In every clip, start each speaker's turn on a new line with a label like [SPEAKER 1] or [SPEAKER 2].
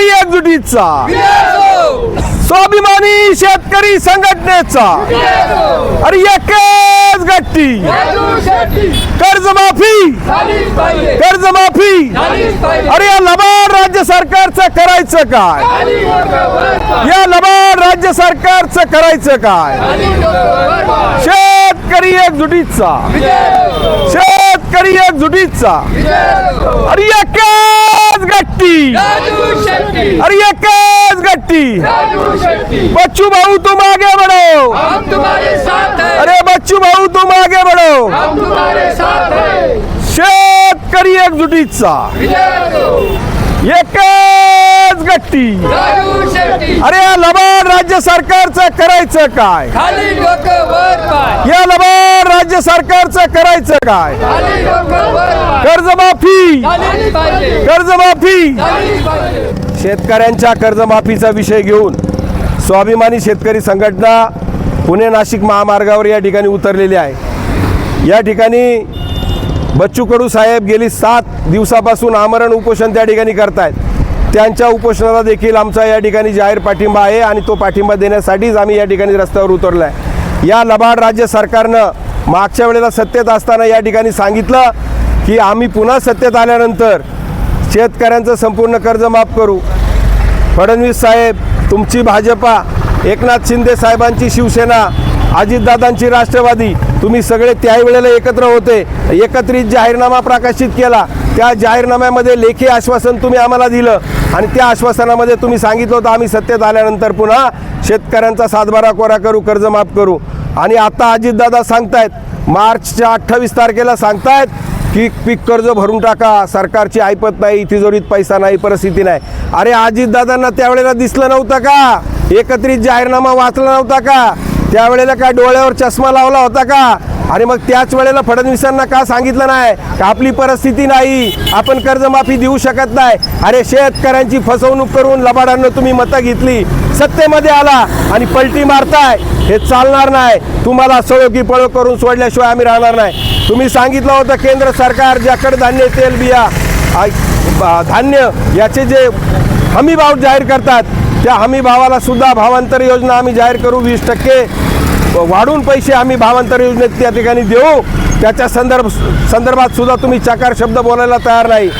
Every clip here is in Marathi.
[SPEAKER 1] शेतकरी एकजुटीचा स्वाभिमानी शेतकरी संघटनेचा. अरे एकच गट्टी. कर्जमाफी. कर्जमाफी. अरे या लबाड राज्य सरकारचं करायचं काय? या लबाड राज्य सरकारचं करायचं काय? शेतकरी एकजुटीचा शेतकरी एकजुटीचा अरे एकच गट्टी। अरे एकच गट्टी। बच्चू भाऊ तुम आगे बढ़ो
[SPEAKER 2] हम तुम्हारे साथ हैं।
[SPEAKER 1] अरे बच्चू भाऊ तुम आगे बढ़ो
[SPEAKER 2] हम तुम्हारे साथ हैं।
[SPEAKER 1] शेतकरी एकजुटीचा। एकच गट्टी। अरे या लबाड राज्य सरकारचं करायचं काय? या लबाड राज्य सरकारचं करायचं काय? कर्जमाफी! कर्जमाफी! शेतकऱ्यांच्या कर्जमाफीचा विषय घेऊन स्वाभिमानी शेतकरी संघटना पुणे नाशिक महामार्गावर या ठिकाणी उतरलेली आहे. या ठिकाणी बच्चू कडू साहेब गेली सात दिवसापासून आमरण उपोषण त्या ठिकाणी करतायत. त्यांच्या उपोषणाला देखील आमचा या ठिकाणी जाहीर पाठिंबा आहे आणि तो पाठिंबा देण्यासाठीच आम्ही या ठिकाणी रस्त्यावर उतरलो आहे या लबाड राज्य सरकारनं मागच्या वेळेला सत्तेत असताना या ठिकाणी सांगितलं की आम्ही पुन्हा सत्तेत आल्यानंतर शेतकऱ्यांचं संपूर्ण कर्ज माफ करू. फडणवीस साहेब तुमची भाजपा एकनाथ शिंदे साहेबांची शिवसेना अजितदादांची राष्ट्रवादी तुम्ही सगळे त्याही वेळेला एकत्र होते. एकत्रित जाहीरनामा प्रकाशित केला. त्या जाहीरनाम्यामध्ये लेखी आश्वासन तुम्ही आम्हाला दिलं आणि त्या आश्वासनामध्ये तुम्ही सांगितलं होतं आम्ही सत्तेत आल्यानंतर पुन्हा शेतकऱ्यांचा सातबारा कोरा करू कर्ज माफ करू. आणि आता अजितदादा सांगतायत मार्चच्या अठ्ठावीस तारखेला सांगतायत की पीक कर्ज भरून टाका सरकारची ऐपत नाही तिजोरीत पैसा नाही परिस्थिती नाही. अरे अजितदादांना त्यावेळेला दिसलं नव्हतं का? एकत्रित जाहीरनामा वाचला नव्हता का? त्यावेळेला काय डोळ्यावर चष्मा लावला होता का? आणि मग त्याच वेळेला फडणवीसांना का सांगितलं नाही? का आपली परिस्थिती नाही? आपण कर्जमाफी देऊ शकत नाही. अरे शेतकऱ्यांची फसवणूक करून लबाडांना तुम्ही मतं घेतली. सत्तेमध्ये आला आणि पलटी मारताय. हे चालणार नाही. तुम्हाला सळो की पळो करून सोडल्याशिवाय आम्ही राहणार नाही. तुम्ही सांगितलं होतं केंद्र सरकार ज्याकडे धान्य तेल बिया धान्य याचे जे हमी भाव जाहीर करतात त्या हमी भावाला सुद्धा भावांतर योजना आम्ही जाहीर करू वीस टक्के वाढून पैसे आम्ही भावांतर योजनेत त्या ठिकाणी देऊ. त्याच्या संदर्भ संदर्भात सुद्धा तुम्ही चकार शब्द बोलायला तयार नाही.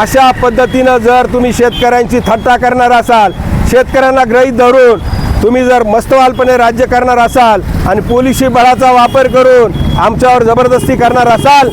[SPEAKER 1] अशा पद्धतीनं जर तुम्ही शेतकऱ्यांची थट्टा करणार असाल शेतकऱ्यांना ग्रहीत धरून तुम्ही जर मस्तवालपणे राज्य करणार असाल आणि पोलिसी बळाचा वापर करून आमच्यावर जबरदस्ती करणार असाल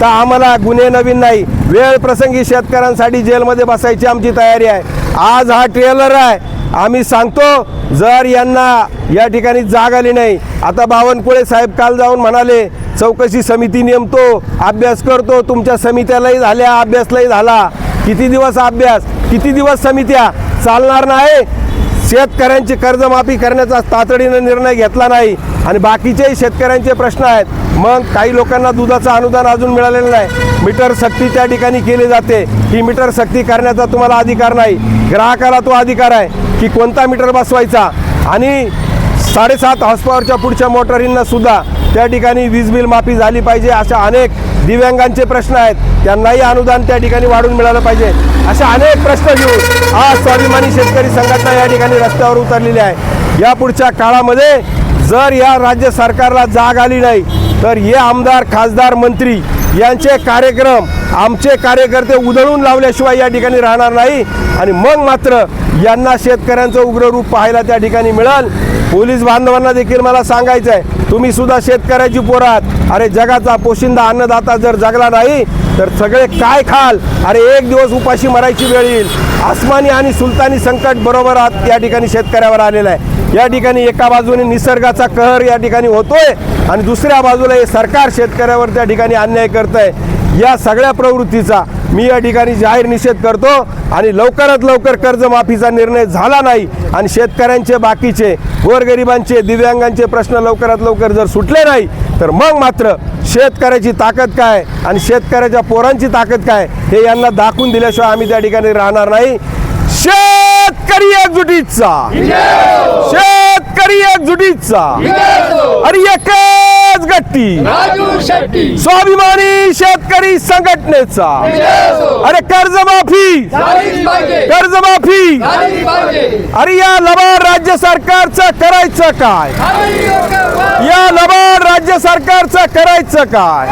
[SPEAKER 1] तर आम्हाला गुन्हे नवीन नाही. वेळ प्रसंगी शेतकऱ्यांसाठी जेलमध्ये बसायची आमची तयारी आहे. आज हा ट्रेलर आहे. आम्ही सांगतो जर यांना या ठिकाणी जाग आली नाही आता बावनकुळे साहेब काल जाऊन म्हणाले चौकशी समिती नेमतो अभ्यास करतो तुमच्या समित्यालाही झाल्या अभ्यासलाही झाला. किती दिवस अभ्यास किती दिवस समित्या? चालणार नाही. शेतकऱ्यांची कर्जमाफी करण्याचा तातडीनं निर्णय घेतला नाही आणि बाकीचेही शेतकऱ्यांचे प्रश्न आहेत. मग काही लोकांना दुधाचं अनुदान अजून मिळालेलं नाही. मीटर सक्ती त्या ठिकाणी केली जाते. ही मीटर सक्ती करण्याचा तुम्हाला अधिकार नाही. ग्राहकाला तो अधिकार आहे की कोणता मीटर बसवायचा. आणि साडेसात हॉर्स पॉवरच्या पुढच्या मोटरींना सुद्धा त्या ठिकाणी वीज बिल माफी झाली पाहिजे अशा अनेक दिव्यांगांचे प्रश्न आहेत. त्यांनाही अनुदान त्या ठिकाणी वाढून मिळालं पाहिजे. अशा अनेक प्रश्न घेऊन आज स्वाभिमानी शेतकरी संघटना या ठिकाणी रस्त्यावर उतरलेली आहे. या पुढच्या काळामध्ये जर या राज्य सरकारला जाग आली नाही तर हे आमदार खासदार मंत्री यांचे कार्यक्रम आमचे कार्यकर्ते उधळून लावल्याशिवाय या ठिकाणी राहणार नाही. आणि मग मात्र यांना शेतकऱ्यांचं उग्र रूप पाहायला त्या ठिकाणी मिळेल. पोलीस बांधवांना देखील मला सांगायचं आहे तुम्ही सुद्धा शेतकऱ्याची पोरात अरे जगाचा पोशिंदा अन्नदाता जर जगला नाही तर सगळे काय खाल? अरे एक दिवस उपाशी मरायची वेळ येईल. आसमानी आणि सुलतानी संकट बरोबर आत या ठिकाणी शेतकऱ्यावर आलेलं आहे. या ठिकाणी एका बाजूने निसर्गाचा कहर या ठिकाणी होतोय आणि दुसऱ्या बाजूला हे सरकार शेतकऱ्यावर त्या ठिकाणी अन्याय करत आहे या सगळ्या प्रवृत्तीचा मी या ठिकाणी जाहीर निषेध करतो आणि लवकरात लवकर कर्जमाफीचा निर्णय झाला नाही आणि शेतकऱ्यांचे बाकीचे गोरगरिबांचे दिव्यांगांचे प्रश्न लवकरात लवकर जर सुटले नाही तर मग मात्र शेतकऱ्याची ताकद काय आणि शेतकऱ्याच्या पोरांची ताकद काय हे यांना दाखवून दिल्याशिवाय आम्ही त्या ठिकाणी राहणार नाही. शेतकरी एकजुटीचा! शेतकरी एकजुटीचा! अरे एकच गट्टी
[SPEAKER 2] राजू शेट्टी.
[SPEAKER 1] स्वाभिमानी शेतकरी संघटनेचा. अरे कर्जमाफी. कर्जमाफी. अरे या लबाड राज्य सरकारचं करायचं काय? या लबाड राज्य सरकारचं करायचं काय?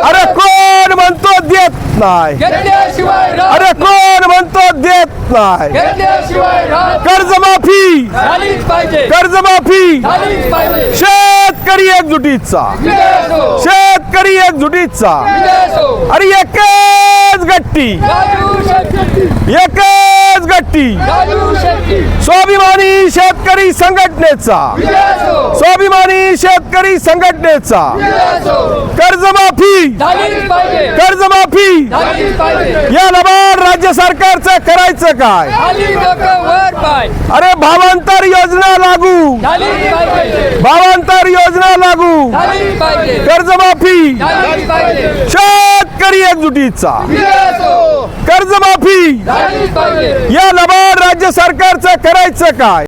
[SPEAKER 1] अरे कोण म्हणतो देत नाही? अरे
[SPEAKER 2] राहत
[SPEAKER 1] कर्जमाफी. कर्जमाफी. शेतकरी एकजुटीचा.
[SPEAKER 2] असो.
[SPEAKER 1] शेतकरी एकजुटीचा. अरे एकच गट्टी. एकच गट्टी. स्वाभिमानी शेतकरी संघटनेचा. स्वाभिमानी शेतकरी संघटनेचा. कर्जमाफी. कर्जमाफी. या लबाड राज्य सरकारचं करायचं काय? अरे भावांतर योजना लागू
[SPEAKER 2] झालीच पाहिजे
[SPEAKER 1] भावांतर योजना लागू. कर्जमाफी. शेतकरी एकजुटीचा. कर्जमाफी. या लबाड राज्य सरकारचं करायचं काय?